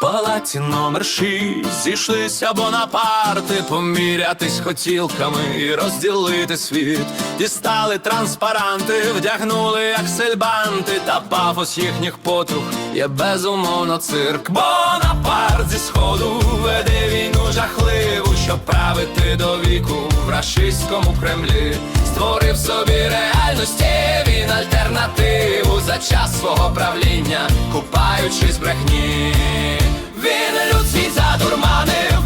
палаці номер шість зійшлися бонапарти, помірятись хотілками і розділити світ. Дістали транспаранти, вдягнули аксельбанти, та пафос їхніх потрух є безумовно цирк. Бонапарт зі сходу веде війну жахливу, щоб правити до віку в рашистському Кремлі. Час свого правління, купаючись брехні. Він людський задурманив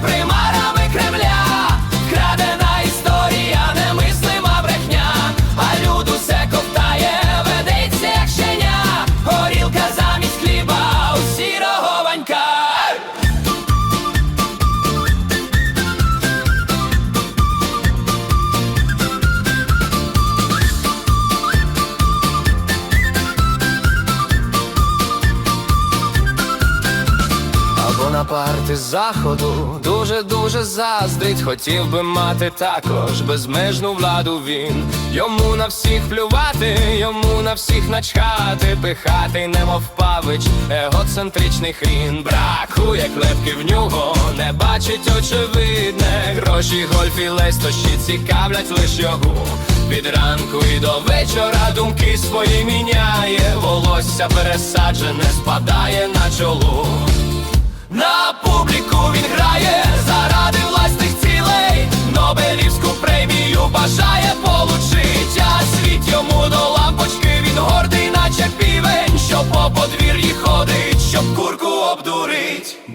Бонапарт заходу дуже-дуже заздрить, хотів би мати також безмежну владу він. Йому на всіх плювати, йому на всіх начхати, пихати, немов павич, егоцентричний хрін. Бракує клепки в нього, не бачить очевидне. Гроші, гольф лестощі цікавлять лиш його. Від ранку і до вечора думки свої міняє, волосся пересаджене, спадає на чоло. На публіку він грає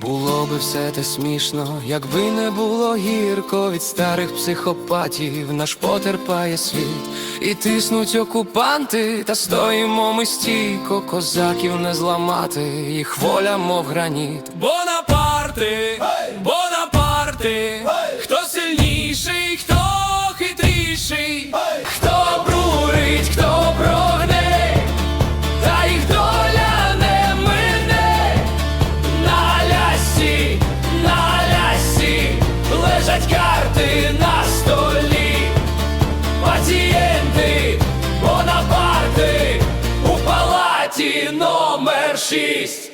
Було би все те смішно, якби не було гірко від старих психопатів, наш потерпає світ, і тиснуть окупанти, та стоїмо ми стійко, козаків не зламати, їх воля, мов граніт. Бонапарти, Бонапарти, номер шість.